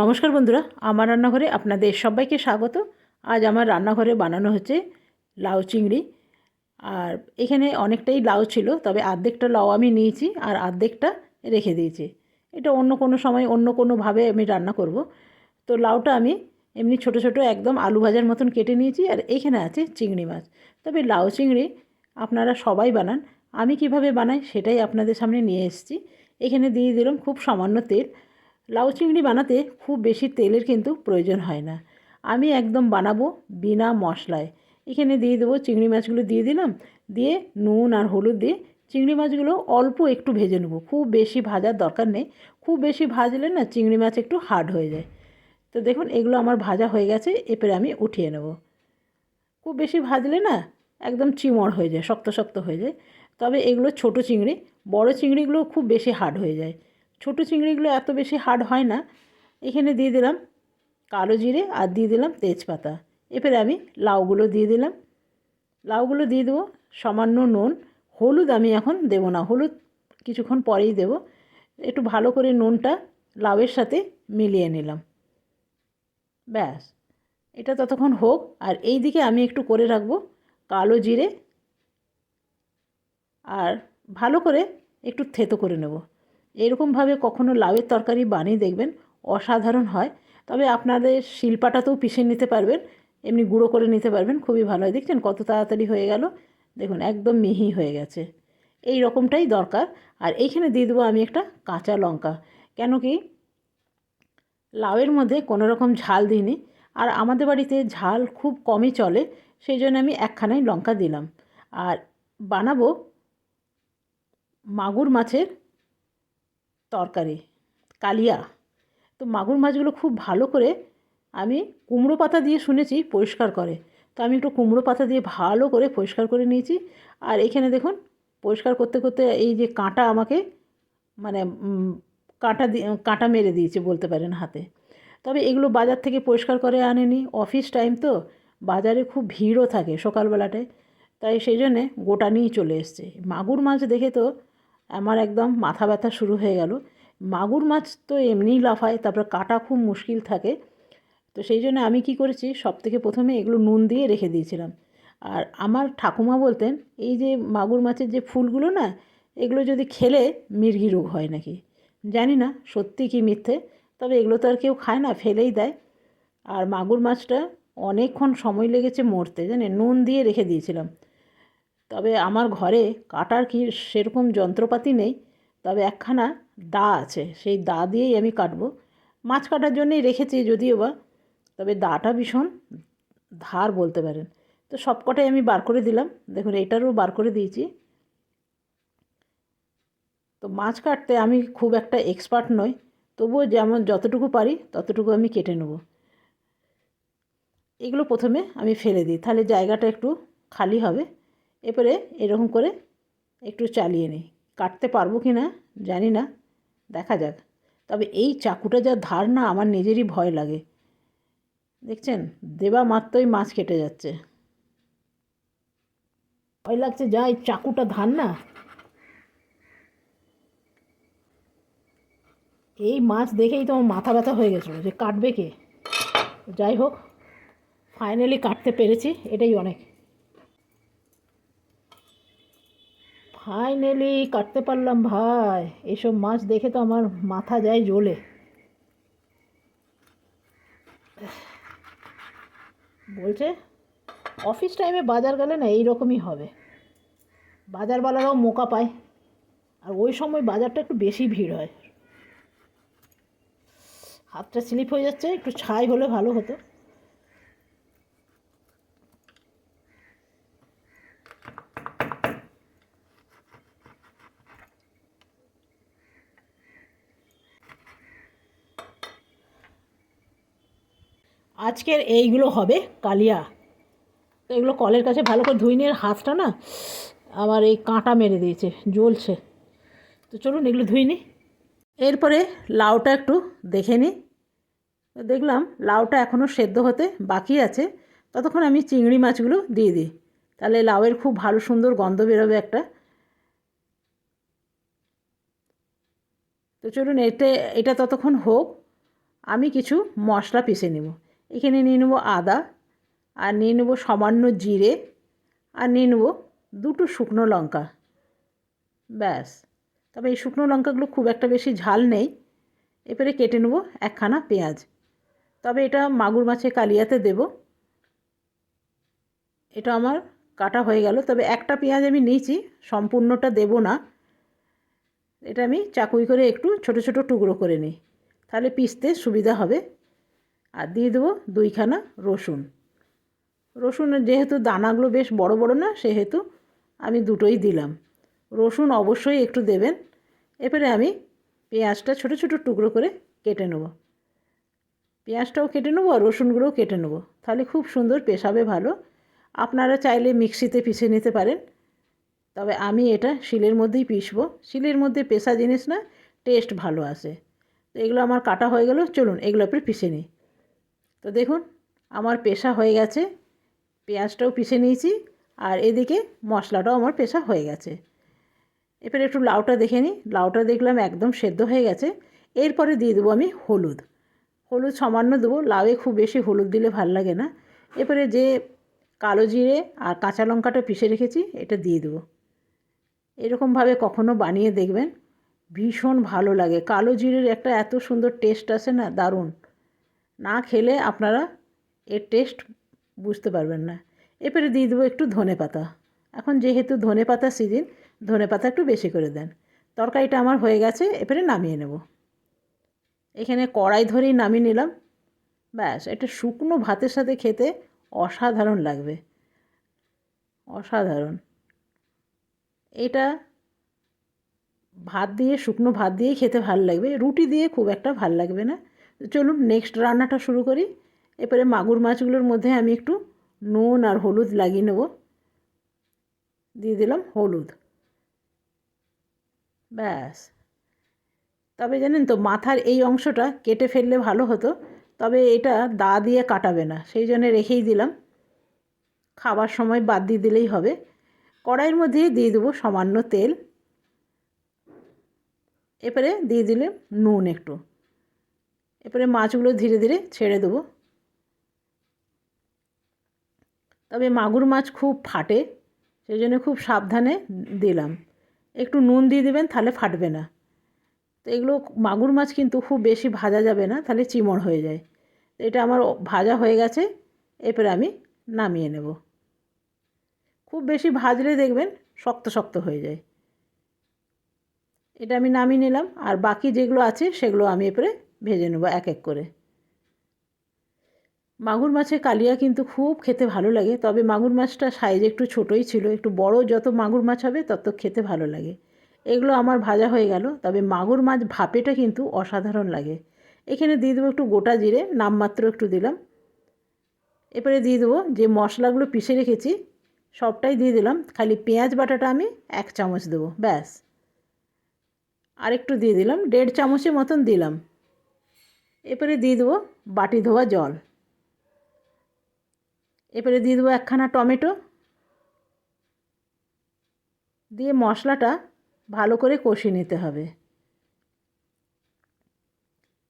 নমস্কার বন্ধুরা, আমার রান্নাঘরে আপনাদের সবাইকে স্বাগত। আজ আমার রান্নাঘরে বানানো হচ্ছে লাউ চিংড়ি। আর এখানে অনেকটাই লাউ ছিল, তবে অর্ধেকটা লাউ আমি নিয়েছি আর অর্ধেকটা রেখে দিয়েছি। এটা অন্য কোনো সময় অন্য কোনোভাবে আমি রান্না করব। তো লাউটা আমি এমনি ছোট ছোট একদম আলু ভাজার মতন কেটে নিয়েছি আর এইখানে আছে চিংড়ি মাছ। তবে লাউ চিংড়ি আপনারা সবাই বানান, আমি কীভাবে বানাই সেটাই আপনাদের সামনে নিয়ে এসেছি। এখানে দিয়ে দিলাম খুব সামান্য তেল লাউ চিংড়ি বানাতে খুব বেশি তেলের কিন্তু প্রয়োজন হয় না। আমি একদম বানাবো বিনা মশলায়। এখানে দিয়ে দেবো চিংড়ি মাছগুলো দিয়ে দিলাম। দিয়ে নুন আর হলুদ দিয়ে চিংড়ি মাছগুলো অল্প একটু ভেজে নেব। খুব বেশি ভাজার দরকার নেই। খুব বেশি ভাজলে না চিংড়ি মাছ একটু হার্ড হয়ে যায়। তো দেখুন, এগুলো আমার ভাজা হয়ে গেছে। এরপরে আমি উঠিয়ে নেব। খুব বেশি ভাজলে না একদম চিমড় হয়ে যায়, শক্ত শক্ত হয়ে যায়। তবে এগুলো ছোট চিংড়ি, বড় চিংড়িগুলো খুব বেশি হার্ড হয়ে যায়। ছোট চিংড়িগুলো এত বেশি হার্ড হয় না। এখানে দিয়ে দিলাম কালো জিরে আর দিয়ে দিলাম তেজপাতা। এরপরে আমি লাউগুলো দিয়ে দিলাম। লাউগুলো দিয়ে দেবো সামান্য নুন। হলুদ আমি এখন দেবো না, হলুদ কিছুক্ষণ পরেই দেবো। একটু ভালো করে নুনটা লাউয়ের সাথে মিলিয়ে নিলাম। ব্যাস, এটা ততক্ষণ হোক। আর এই দিকে আমি একটু করে রাখব কালো জিরে। আর ভালো করে একটু থেতো করে নেব। এরকমভাবে কখনো লাউয়ের তরকারি বানিয়ে দেখবেন, অসাধারণ হয়। তবে আপনাদের শিল্পাটাতেও পিষে নিতে পারবেন, এমনি গুঁড়ো করে নিতে পারবেন, খুবই ভালো হয়। দেখছেন কত তাড়াতাড়ি হয়ে গেল? দেখুন, একদম মিহি হয়ে গেছে। এই রকমটাই দরকার। আর এইখানে দিয়ে দেবো আমি একটা কাঁচা লঙ্কা। কেন কি? লাউয়ের মধ্যে কোনো রকম ঝাল দিইনি। আর আমাদের বাড়িতে ঝাল খুব কমই চলে, সেই জন্য আমি একখানাই লঙ্কা দিলাম। আর বানাবো মাগুর মাছের তরকারি, কালিয়া। তো মাগুর মাছগুলো খুব ভালো করে আমি কুমড়ো পাতা দিয়ে শুনেছি পরিষ্কার করে। তো আমি একটু কুমড়ো পাতা দিয়ে ভালো করে পরিষ্কার করে নিয়েছি। আর এখানে দেখুন, পরিষ্কার করতে করতে এই যে কাঁটা আমাকে মানে কাঁটা দিয়ে কাঁটা মেরে দিয়েছে বলতে পারেন হাতে। তবে এগুলো বাজার থেকে পরিষ্কার করে আনেনি, অফিস টাইম তো, বাজারে খুব ভিড়ও থাকে সকালবেলাটায়। তাই সেই জন্যে গোটা নিয়েই চলে এসছে। মাগুর মাছ দেখে তো আমার একদম মাথা ব্যথা শুরু হয়ে গেল। মাগুর মাছ তো এমনিই লাফায়, তারপরে কাটা খুব মুশকিল থাকে। তো সেই জন্য আমি কি করেছি সব থেকে প্রথমে এগুলো নুন দিয়ে রেখে দিয়েছিলাম। আর আমার ঠাকুমা বলতেন, এই যে মাগুর মাছের যে ফুলগুলো না, এগুলো যদি খেলে মির্গি রোগ হয় নাকি? জানি না, সত্যি কি মিথ্যে, তবে এগুলো তো আর কেউ খায় না, ফেলেই দেয়। আর মাগুর মাছটা অনেকক্ষণ সময় লেগেছে মরতে জানে নুন দিয়ে রেখে দিয়েছিলাম। তবে আমার ঘরে কাটার কি সেরকম যন্ত্রপাতি নেই, তবে একখানা দা আছে, সেই দা দিয়েই আমি কাটবো। মাছ কাটার জন্যই রেখেছি যদিও বা, তবে দাটা ভীষণ ধার বলতে পারেন। তো সব কটাই আমি বার করে দিলাম। দেখুন এটারও বার করে দিয়েছি। তো মাছ কাটতে আমি খুব একটা এক্সপার্ট নই, তবুও যেমন যতটুকু পারি ততটুকু আমি কেটে নেব। এগুলো প্রথমে আমি ফেলে দিই, তাহলে জায়গাটা একটু খালি হবে। এরপরে এরকম করে একটু চালিয়ে নিই। কাটতে পারব কি না জানি না, দেখা যাক। তবে এই চাকুটা যা ধার না, আমার নিজেরই ভয় লাগে। দেখছেন? দেবা মাত্রই মাছ কেটে যাচ্ছে। ভয় লাগছে যা এই চাকুটা ধার না। এই মাছ দেখেই তো আমার মাথা ব্যথা হয়ে গেছিল যে কাটবে কে? যাই হোক ফাইনালি কাটতে পেরেছি, এটাই অনেক। ফাইনালি কাটতে পারলাম ভাই। এসব মাছ দেখে তো আমার মাথা যায় জ্বলে। বলছে অফিস টাইমে বাজার গেলে না এই রকমই হবে। বাজারওয়ালারাও মোকা পায়। আর ওই সময় বাজারটা একটু বেশি ভিড় হয়। হাতটা স্লিপ হয়ে যাচ্ছে, একটু ছাই হলে ভালো হতো। আজকের এইগুলো হবে, কালিয়া। তো এগুলো কলের কাছে ভালো করে ধুই নিয়ে হাতটা না আমার এই কাঁটা মেরে দিয়েছে, জ্বলছে। তো চলুন এগুলো ধুই নি। এরপরে লাউটা একটু দেখে নিই দেখলাম লাউটা এখনও সেদ্ধ হতে বাকি আছে। ততক্ষণ আমি চিংড়ি মাছগুলো দিয়ে দিই। তাহলে লাউয়ের খুব ভালো সুন্দর গন্ধ বেরোবে একটা। তো চলুন এতে, এটা ততক্ষণ হোক, আমি কিছু মশলা পিষে নেব। এখানে নিয়ে নেব আদা, আর নিয়ে নেব সামান্য জিরে, আর নিয়ে নেব দুটো শুকনো লঙ্কা। ব্যাস। তবে এই শুকনো লঙ্কাগুলো খুব একটা বেশি ঝাল নেই। এবারে কেটে নেব একখানা পেঁয়াজ। তবে এটা মাগুর মাছে কালিয়াতে দেব। এটা আমার কাটা হয়ে গেল। তবে একটা পেঁয়াজ আমি নিয়েছি, সম্পূর্ণটা দেব না। এটা আমি চাকুই করে একটু ছোট ছোট টুকরো করে নিই। তাহলে পিসতে সুবিধা হবে। আর দিয়ে দেবো দুইখানা রসুন। রসুনের যেহেতু দানাগুলো বেশ বড় বড় না, সেহেতু আমি দুটোই দিলাম। রসুন অবশ্যই একটু দেবেন। এবারে আমি পেঁয়াজটা ছোট ছোট টুকরো করে কেটে নেব। পেঁয়াজটাও কেটে নেব আর রসুনগুলোও কেটে নেব। তাহলে খুব সুন্দর পেশাবে ভালো। আপনারা চাইলে মিক্সিতে পিষে নিতে পারেন। তবে আমি এটা শিলের মধ্যেই পিসবো শিলের মধ্যে পেশা জিনিস না, টেস্ট ভালো আসে। তো এগুলো আমার কাটা হয়ে গেল। চলুন এগুলো আপনি পিষে নিই। তো দেখুন, আমার পেশা হয়ে গেছে, পেঁয়াজটাও পিষে নিয়েছি, আর এদিকে মশলাটাও আমার পেশা হয়ে গেছে। এবারে একটু লাউটা দেখে নিই। লাউটা দেখলাম একদম সেদ্ধ হয়ে গেছে। এরপরে দিয়ে দেবো আমি হলুদ। হলুদ সামান্য দেবো, লাউয়ে খুব বেশি হলুদ দিলে ভালো লাগে না। এরপরে যে কালো জিরে আর কাঁচা লঙ্কাটা পিষে রেখেছি, এটা দিয়ে দেবো। এরকমভাবে কখনো বানিয়ে দেখবেন, ভীষণ ভালো লাগে। কালো জিরের একটা এত সুন্দর টেস্ট আসে না, দারুণ। না খেলে আপনারা এর টেস্ট বুঝতে পারবেন না। এরপরে দিয়ে দেবো একটু ধনে পাতা। এখন যেহেতু ধনে পাতা সিজন ধনে পাতা একটু বেশি করে দেন। তরকারিটা আমার হয়ে গেছে এবারে নামিয়ে নেব। এখানে কড়াই ধরেই নামিয়ে নিলাম। ব্যাস, এটা শুকনো ভাতের সাথে খেতে অসাধারণ লাগবে। অসাধারণ। এটা ভাত দিয়ে, শুকনো ভাত দিয়েই খেতে ভালো লাগবে। রুটি দিয়ে খুব একটা ভালো লাগবে না। চলুন নেক্সট রান্নাটা শুরু করি। এরপরে মাগুর মাছগুলোর মধ্যে আমি একটু নুন আর হলুদ লাগিয়ে নেব। দিয়ে দিলাম হলুদ। ব্যাস। তবে জানেন তো, মাথার এই অংশটা কেটে ফেললে ভালো হতো, তবে এটা দা দিয়ে কাটাবে না, সেই জন্য রেখেই দিলাম। খাবার সময় বাদ দিয়ে দিলেই হবে। কড়াইয়ের মধ্যে দিয়ে দেবো সামান্য তেল। এরপরে দিয়ে দিলে নুন একটু। এরপরে মাছগুলো ধীরে ধীরে ছেড়ে দেবো। তবে মাগুর মাছ খুব ফাটে, সেই জন্য খুব সাবধানে দিলাম। একটু নুন দিয়ে দেবেন, তাহলে ফাটবে না। তো এগুলো মাগুর মাছ কিন্তু খুব বেশি ভাজা যাবে না, তাহলে চিমড় হয়ে যায়। এটা আমার ভাজা হয়ে গেছে, এরপরে আমি নামিয়ে নেব। খুব বেশি ভাজলে দেখবেন শক্ত শক্ত হয়ে যায়। এটা আমি নামিয়ে নিলাম, আর বাকি যেগুলো আছে সেগুলো আমি এরপরে ভেজে নেব এক এক করে। মাগুর মাছের কালিয়া কিন্তু খুব খেতে ভালো লাগে, তবে মাগুর মাছটা সাইজ একটু ছোটোই ছিল, একটু বড় যত মাগুর মাছ হবে তত খেতে ভালো লাগে। এগুলো আমার ভাজা হয়ে গেল, তবে মাগুর মাছ ভাপেটা কিন্তু অসাধারণ লাগে। এখানে দিয়ে দেবো একটু গোটা জিরে, নামমাত্র একটু দিলাম। এরপরে দিয়ে দেবো যে মশলাগুলো পিষে রেখেছি, সবটাই দিয়ে দিলাম, খালি পেঁয়াজ বাটাটা আমি এক চামচ দেবো, ব্যাস। আরেকটু দিয়ে দিলাম, দেড় চামচের মতন দিলাম। এরপরে দিয়ে দেবো বাটি ধোয়া জল। এরপরে দিয়ে দেবো একখানা টমেটো। দিয়ে মশলাটা ভালো করে কষিয়ে নিতে হবে।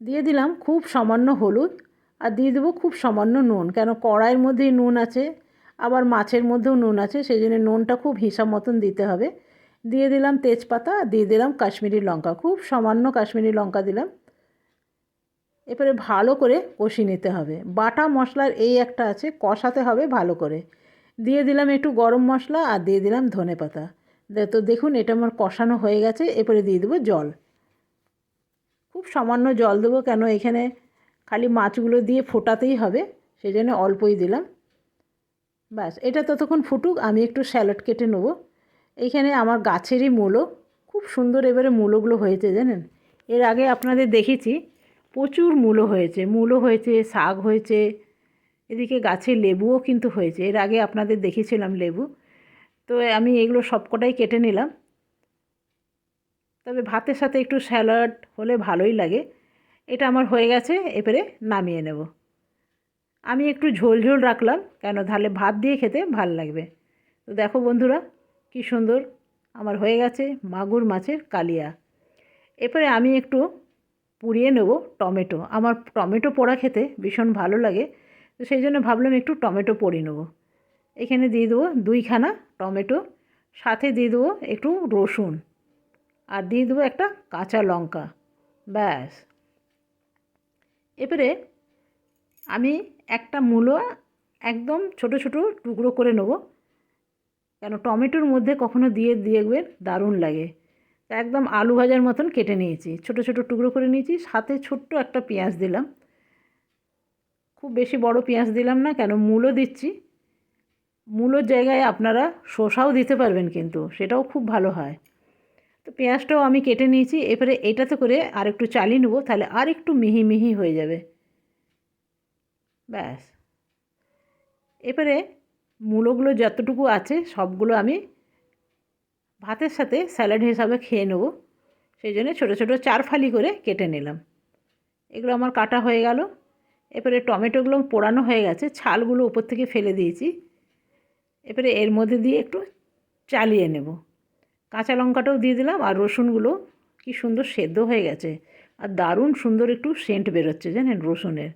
দিয়ে দিলাম খুব সামান্য হলুদ আর দিয়ে দেবো খুব সামান্য নুন, কেন কড়াইয়ের মধ্যেই নুন আছে, আবার মাছের মধ্যেও নুন আছে, সেই জন্য নুনটা খুব হিসাব মতন দিতে হবে। দিয়ে দিলাম তেজপাতা, দিয়ে দিলাম কাশ্মীরি লঙ্কা, খুব সামান্য কাশ্মীরি লঙ্কা দিলাম। এরপরে ভালো করে কষিয়ে নিতে হবে। বাটা মশলার এই একটা আছে, কষাতে হবে ভালো করে। দিয়ে দিলাম একটু গরম মশলা আর দিয়ে দিলাম ধনে পাতা। তো দেখুন এটা আমার কষানো হয়ে গেছে এরপরে দিয়ে দেবো জল। খুব সামান্য জল দেবো কেন এখানে খালি মাছগুলো দিয়ে ফোটাতেই হবে সেই জন্য অল্পই দিলাম। ব্যাস, এটা ততক্ষণ ফুটুক, আমি একটু স্যালাড কেটে নেব। এইখানে আমার গাছেরই মূলো, খুব সুন্দর এবারে মূলোগুলো হয়েছে জানেন। এর আগে আপনাদের দেখেছি প্রচুর মূলো হয়েছে। মূলো হয়েছে, শাক হয়েছে, এদিকে গাছে লেবুও কিন্তু হয়েছে। এর আগে আপনাদের দেখেছিলাম লেবু। তো আমি এগুলো সবকটাই কেটে নিলাম। তবে ভাতের সাথে একটু স্যালাড হলে ভালোই লাগে। এটা আমার হয়ে গেছে, এবারে নামিয়ে নেব। আমি একটু ঝোল ঝোল রাখলাম, কেন তাহলে ভাত দিয়ে খেতে ভালো লাগবে। তো দেখো বন্ধুরা, কি সুন্দর। আমার হয়ে গেছে মাগুর মাছের কালিয়া। এরপরে আমি একটু পুড়িয়ে নেব টমেটো। আমার টমেটো পোড়া খেতে ভীষণ ভালো লাগে, তো সেই জন্য ভাবলাম একটু টমেটো পড়িয়ে নেব। এখানে দিয়ে দেবো দুইখানা টমেটো, সাথে দিয়ে দেবো একটু রসুন, আর দিয়ে দেবো একটা কাঁচা লঙ্কা, ব্যাস। এবারে আমি একটা মূলো একদম ছোট ছোট টুকরো করে নেব, কেন টমেটোর মধ্যে কখনো দিয়ে দেখবেন দারুণ লাগে। একদম আলু ভাজার মতন কেটে নিয়েছি। ছোট ছোট টুকরো করে নিয়েছি। সাথে ছোট্ট একটা পেঁয়াজ দিলাম। খুব বেশি বড় পেঁয়াজ দিলাম না, কেন মূলো দিচ্ছি। মূলোর জায়গায় আপনারা শসাও দিতে পারবেন কিন্তু, সেটাও খুব ভালো হয়। তো পেঁয়াজটাও আমি কেটে নিয়েছি। এবারে এটাতে করে আর একটু চালিয়ে নেব, তাহলে আর একটু মিহি মিহি হয়ে যাবে। ব্যাস। এবারে মূলোগুলো যতটুকু আছে, সবগুলো আমি ভাতের সাথে স্যালাড হিসাবে খেয়ে নেব। সেই জন্য ছোটো ছোটো চার ফালি করে কেটে নিলাম। এগুলো আমার কাটা হয়ে গেল। এরপরে টমেটোগুলো পোড়ানো হয়ে গেছে। ছালগুলো উপর থেকে ফেলে দিয়েছি। এরপরে এর মধ্যে দিয়ে একটু চালিয়ে নেব। কাঁচা লঙ্কাটাও দিয়ে দিলাম আর রসুনগুলো কি সুন্দর সেদ্ধ হয়ে গেছে। আর দারুণ সুন্দর একটু সেন্ট বেরোচ্ছে জানেন রসুনের।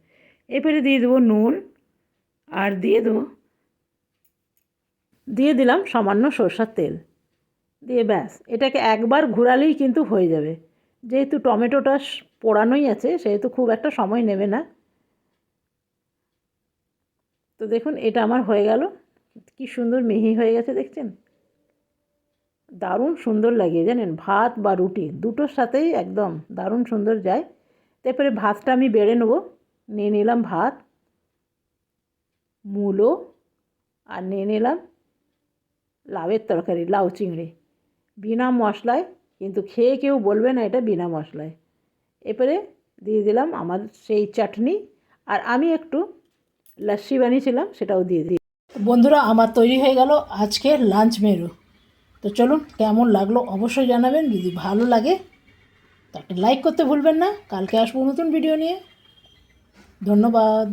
এবারে দিয়ে দেবো নুন আর দিয়ে দেবো, দিয়ে দিলাম সামান্য সরষার তেল। দিয়ে ব্যাস, এটাকে একবার ঘোরালেই কিন্তু হয়ে যাবে। যেহেতু টমেটোটা পোড়ানোই আছে, সেহেতু খুব একটা সময় নেবে না। তো দেখুন, এটা আমার হয়ে গেল। কি সুন্দর মিহি হয়ে গেছে, দেখছেন? দারুণ সুন্দর লাগে জানেন? ভাত বা রুটি, দুটোর সাথেই একদম দারুণ সুন্দর যায়। তারপরে ভাতটা আমি বেড়ে নেব। নিয়ে নিলাম ভাত, মূলো, আর নিয়ে নিলাম লাউয়ের তরকারি, লাউ চিংড়ি। বিনা মশলায়, কিন্তু খেয়ে কেউ বলবে না এটা বিনা মশলায়। এরপরে দিয়ে দিলাম আমার সেই চাটনি, আর আমি একটু লস্যি বানিয়েছিলাম, সেটাও দিয়ে দিই বন্ধুরা, আমার তৈরি হয়ে গেল আজকে লাঞ্চ মেনু। তো চলুন, কেমন লাগল অবশ্যই জানাবেন, যদি ভালো লাগে একটা লাইক করতে ভুলবেন না। কালকে আসব নতুন ভিডিও নিয়ে। ধন্যবাদ।